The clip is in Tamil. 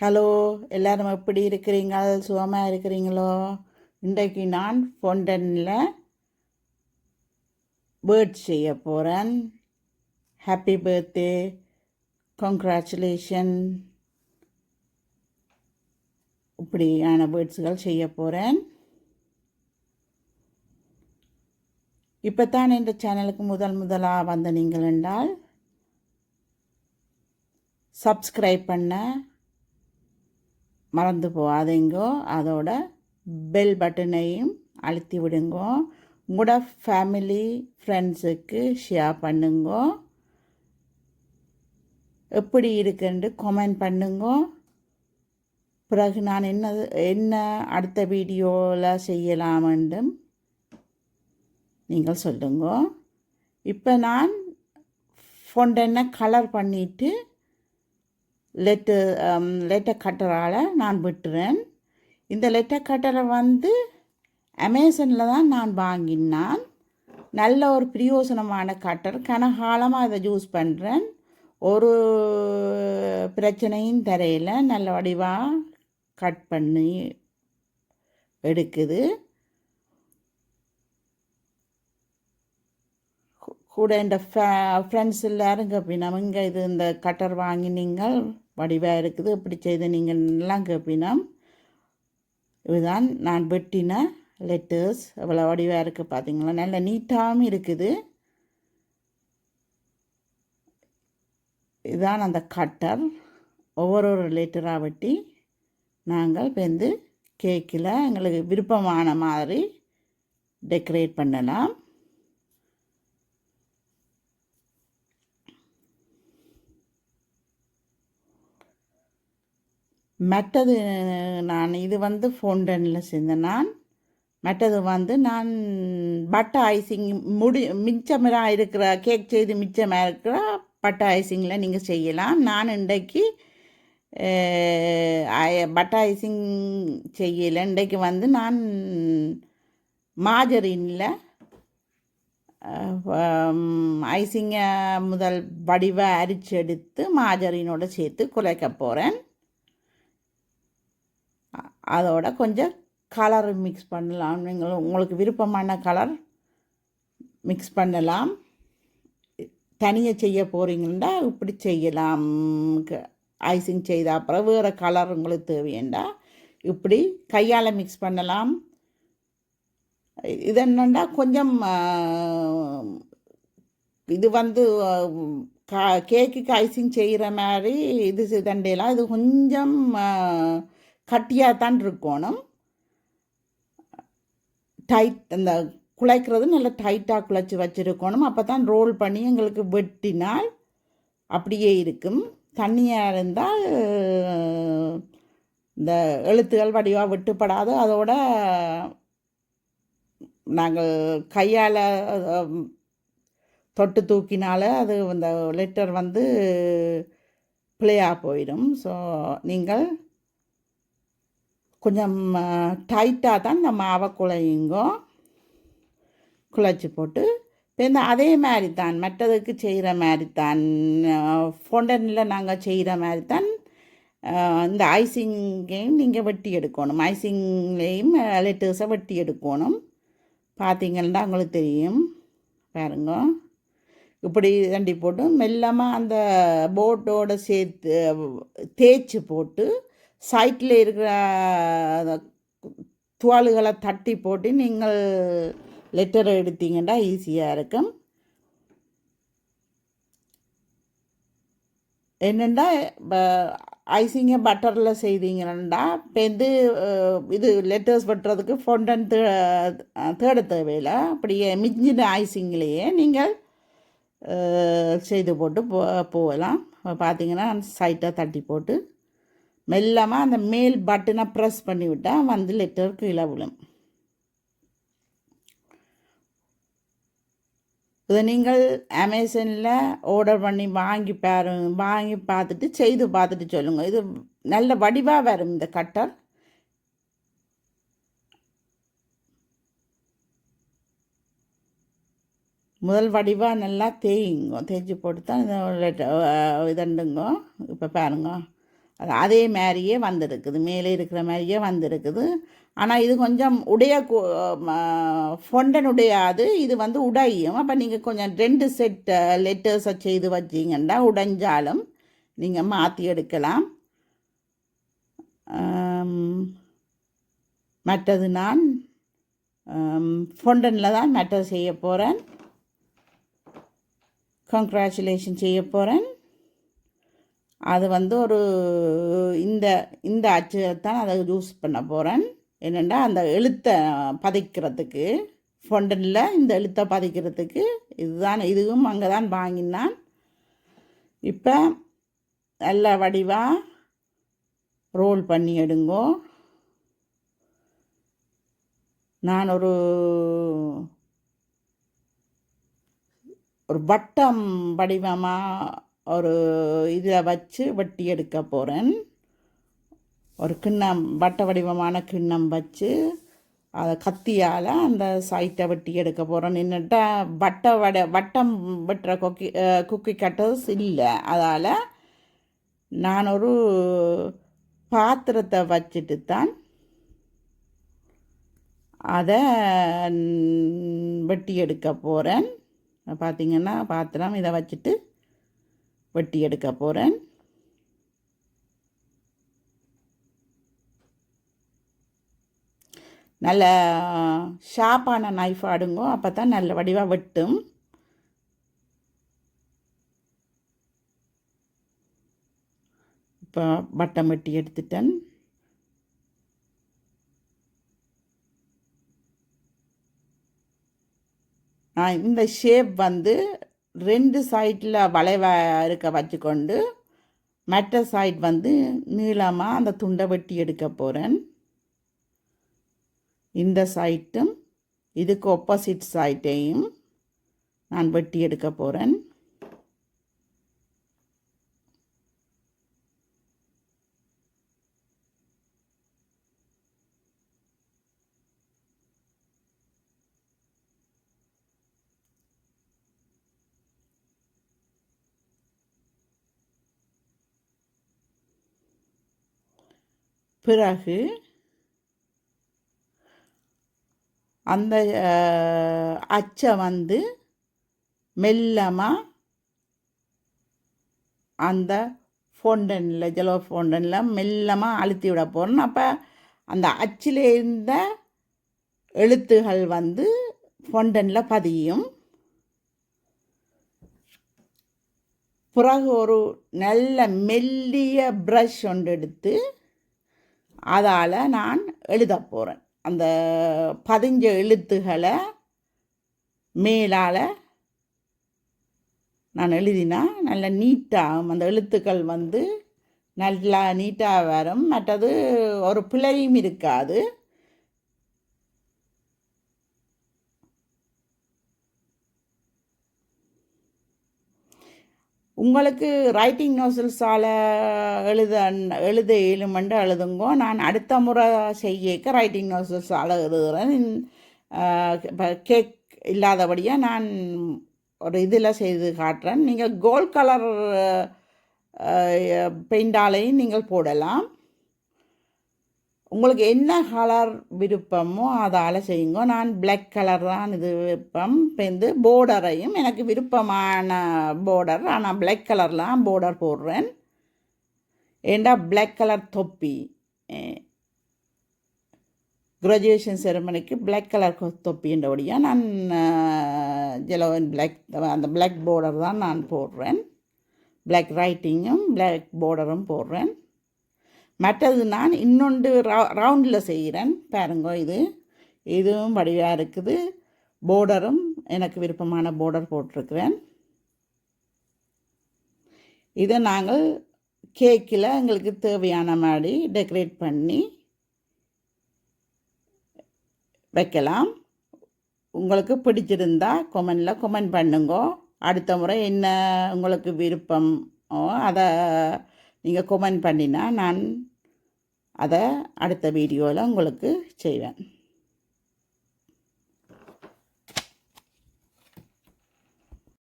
ஹலோ எல்லோரும் எப்படி இருக்கிறீங்க? சுகமாக இருக்கிறீங்களோ? இன்றைக்கு நான் ஃபோண்டனில் பேர்ட் செய்ய போகிறேன் ஹாப்பி பர்த்டே கங்க்ராச்சுலேஷன் இப்படியான பேர்ட்ஸுகள் செய்ய போகிறேன் இப்போ தான் இந்த சேனலுக்கு முதல் முதலாக வந்த நீங்கள் என்றால் சப்ஸ்கிரைப் பண்ண மறந்து போகாதீங்கோ. அதோட பெல் பட்டனையும் அழுத்தி விடுங்கோ. உங்களோட ஃபேமிலி ஃப்ரெண்ட்ஸுக்கு ஷேர் பண்ணுங்கோ. எப்படி இருக்குன்ட்டு கமெண்ட் பண்ணுங்கோ. பிறகு நான் என்ன என்ன அடுத்த வீடியோவில் செய்யலாமென்றும் நீங்கள் சொல்லுங்க. இப்போ நான் ஃபொண்டனை கலர் பண்ணிவிட்டு லெட்டு லெட்டர் கட்டரால் நான் விட்டுறேன். இந்த லெட்டர் கட்டரை வந்து அமேசானில் தான் நான் வாங்கினான். நல்ல ஒரு பிரயோசனமான கட்டர் கனகாலமாக இதை யூஸ் பண்ணுறேன் ஒரு பிரச்சனையும் தரையில் நல்ல வடிவாக கட் பண்ணி எடுக்குது. கூட இந்த ஃபே ஃப்ரெண்ட்ஸ் எல்லாருங்க நம்ம இங்கே இது இந்த கட்டர் வாங்கினீங்கள். வடிவாக இருக்குது. இப்படி செய்து நீங்கள் நல்லா கேட்பினா இதுதான் நான் வெட்டின லெட்டர்ஸ் எவ்வளோ வடிவாக இருக்குது பார்த்தீங்களா நல்ல நீட்டாகவும் இருக்குது. இதுதான் அந்த கட்டர் ஒவ்வொரு ஒரு லெட்டராக வெட்டி நாங்கள் வந்து கேக்கில் எங்களுக்கு விருப்பமான மாதிரி டெக்கரேட் பண்ணலாம். மற்றது நான் இது வந்து ஃபோண்டனில் செஞ்சேன் நான் மற்றது வந்து நான் பட்டர் ஐசிங் முடி மிச்சமாக இருக்கிற கேக் செய்து மிச்சமாக இருக்கிற பட்டர் ஐசிங்கில் நீங்கள் செய்யலாம். நான் இன்றைக்கு பட்டர் ஐசிங் செய்யலை. இன்றைக்கு வந்து நான் மாஜரினில் ஐசிங்கை முதல் வடிவை அரிச்சு எடுத்து மாஜரினோட சேர்த்து குலைக்க போகிறேன் அதோட கொஞ்சம் கலர் மிக்ஸ் பண்ணலாம். நீங்கள் உங்களுக்கு விருப்பமான கலர் மிக்ஸ் பண்ணலாம். தனியாக செய்ய போகிறீங்கன்னா இப்படி செய்யலாம். ஐசிங் செய்த அப்புறம் வேறு கலர் உங்களுக்கு தேவையண்டா இப்படி கையால் மிக்ஸ் பண்ணலாம். இது என்னென்னா கொஞ்சம் இது வந்து கா கேக்குக்கு ஐசிங் செய்கிற மாதிரி இது தண்டையெல்லாம் இது கொஞ்சம் கட்டியாக தான் இருக்கணும். டைட் அந்த குழைக்கிறது நல்லா டைட்டாக குழைச்சி வச்சுருக்கணும். அப்போ தான் ரோல் பண்ணி எங்களுக்கு வெட்டினால் அப்படியே இருக்கும். தண்ணியாக இருந்தால் இந்த எழுத்துகள் வடிவாக வெட்டுப்படாது. அதோட நாங்கள் கையால் தொட்டு தூக்கினால அது அந்த லெட்டர் வந்து பிளேயாக போயிடும். ஸோ நீங்கள் கொஞ்சம் டைட்டாக தான் இந்த மாவை குழையுங்கோ. குழைச்சி போட்டு இந்த அதே மாதிரி தான் மற்றதுக்கு செய்கிற மாதிரி தான் ஃபோண்டனில் நாங்கள் செய்கிற மாதிரி தான் இந்த ஐசிங்கையும் நீங்கள் வெட்டி எடுக்கணும். ஐசிங்லேயும் லெட்டர்ஸை வெட்டி எடுக்கணும். பார்த்தீங்கன்னா உங்களுக்கு தெரியும். பாருங்க. இப்படி தண்டி போட்டு மெல்லமாக அந்த போட்டோட சேர்த்து தேய்ச்சி போட்டு சைட்டில் இருக்கிற துவாலுகளை தட்டி போட்டு நீங்கள் லெட்டரை எடுத்தீங்கன்னா ஈஸியாக இருக்கும். என்னென்னா ஐசிங்க பட்டரில் செய்தீங்கன்னா இப்போ வந்து இது லெட்டர்ஸ் வெட்டுறதுக்கு ஃபொண்டன் தே தேட தேவையில்லை. அப்படியே மிஞ்சின ஐசிங்லேயே நீங்கள் செய்து போட்டு போ போகலாம். பார்த்தீங்கன்னா சைட்டாக தட்டி போட்டு. மெல்லமாக அந்த மேல் பட்டனை ப்ரெஸ் பண்ணி விட்டால் வந்து லெட்டர் கீழே விழும். இதை நீங்கள் அமேசானில் ஆர்டர் பண்ணி வாங்கி பாரு வாங்கி பார்த்துட்டு செய்து பார்த்துட்டு சொல்லுங்கள் இது நல்ல வடிவாக வரும் இந்த கட்டர் முதல் வடிவாக நல்லா தேயுங்க. தேய்ச்சி போட்டு தான் இதை இதண்டுங்க இப்போ பாருங்க. அது அதே மாதிரியே வந்திருக்குது மேலே இருக்கிற மாதிரியே வந்திருக்குது. ஆனால் இது கொஞ்சம் உடைய ஃபொண்டன் உடையாது இது வந்து உடையும். அப்போ நீங்கள் கொஞ்சம் ரெண்டு செட் லெட்டர்ஸை செய்து வச்சிங்கன்னா உடைஞ்சாலும் நீங்கள் மாற்றி எடுக்கலாம். மற்றது நான் ஃபொண்டனில் தான் மேட்டர் செய்ய போகிறேன் கங்க்ராச்சுலேஷன் செய்ய போகிறேன் அது வந்து ஒரு இந்த இந்த அச்சு தான் அதை யூஸ் பண்ண போகிறேன் என்னென்னா அந்த எழுத்தை பதிக்கிறதுக்கு ஃபொண்டனில் இந்த எழுத்தை பதிக்கிறதுக்கு இதுதான் இதுவும் அங்கே தான் வாங்கினான். இப்போ நல்ல வடிவாக ரோல் பண்ணி எடுங்கோ. நான் ஒரு ஒரு வட்டம் வடிவமாக ஒரு இதில் வச்சு வெட்டி எடுக்க போகிறேன். ஒரு கிண்ணம் வட்ட வடிவமான கிண்ணம் வச்சு அதை கத்தியால் அந்த சைட்டை வெட்டி எடுக்க போகிறோம் நின்றுட்டா வட்ட வட வட்டம் வெட்டுற கொக்கி குக்கி கட்டர்ஸ் இல்லை. அதால் நான் ஒரு பாத்திரத்தை வச்சுட்டு தான் அதை வெட்டி எடுக்க போகிறேன். பார்த்தீங்கன்னா பாத்திரம் இதை வச்சுட்டு வெட்டி எடுக்க போகிறேன் நல்ல ஷார்ப்பான நைஃப் ஆடுங்கோ அப்போ தான் நல்ல வடிவாக வெட்டும். இப்போ வட்டம் வெட்டி எடுத்துட்டேன். நான் இந்த ஷேப் வந்து ரெண்டு சைட்டில் வளைவை இருக்க வச்சுக்கொண்டு மற்ற சைட் வந்து நீளமாக அந்த துண்டை வெட்டி எடுக்க போகிறேன் இந்த சைட்டும் இதுக்கு ஒப்போசிட் சைட்டையும் நான் வெட்டி எடுக்க போகிறேன் பிறகு அந்த அச்சை வந்து மெல்லமாக அந்த ஃபோண்டனில் ஜெலோ ஃபோண்டனில் மெல்லமாக அழுத்தி விட போகிறோம் அப்போ அந்த அச்சில் இருந்த எழுத்துகள் வந்து ஃபோண்டனில் பதியும். பிறகு ஒரு நல்ல மெல்லிய ப்ரஷ் ஒன்று எடுத்து அதால் நான் எழுத போகிறேன் அந்த பதிஞ்ச எழுத்துகளை மேலால் நான் எழுதினா நல்ல நீட்டாகும் அந்த எழுத்துக்கள் வந்து நல்லா நீட்டாக வரும். மற்றது ஒரு பிழையும் இருக்காது. உங்களுக்கு ரைட்டிங் நோசல்ஸால் எழுத எழுத இயலுமென்று எழுதுங்கோ நான் அடுத்த முறை செய்யக்க ரைட்டிங் நோசல்ஸால் எழுதுகிறேன் இப்போ கேக் இல்லாதபடியாக நான் ஒரு இதில் செய்து காட்டுறேன். நீங்கள் கோல்ட் கலர் பெயிண்டாலையும் நீங்கள் போடலாம். உங்களுக்கு என்ன கலர் விருப்பமோ அதால் செய்யுங்க நான் பிளாக் கலர் தான் இது விருப்பம். இப்போ வந்து போர்டரையும் எனக்கு விருப்பமான போர்டர் ஆனால் பிளாக் கலர்லாம் போர்டர் போடுறேன். ஏண்டா பிளாக் கலர் தொப்பி? கிராஜுவேஷன் செரமனிக்கு பிளாக் கலர் தொப்பின்றபடியாக நான் ஜெலோவன் பிளாக் அந்த பிளாக் போர்டர் தான் நான் போடுறேன். பிளாக் ரைட்டிங்கும் பிளாக் போர்டரும் போடுறேன். மற்றது நான் இன்னொன்று ரவுண்டில் செய்கிறேன். பாருங்க இது. இதுவும் வடிவாக இருக்குது. போர்டரும் எனக்கு விருப்பமான போர்டர் போட்டிருக்கிறேன். இதை நாங்கள் கேக்கில் எங்களுக்கு தேவையான மாதிரி டெக்கரேட் பண்ணி வைக்கலாம். உங்களுக்கு பிடிச்சிருந்தா கொமெண்டில் கொமெண்ட் பண்ணுங்க. அடுத்த முறை என்ன உங்களுக்கு விருப்பம் அதை நீங்கள் கொமெண்ட் பண்ணினா நான் அதை அடுத்த வீடியோவில் உங்களுக்கு செய்வேன்.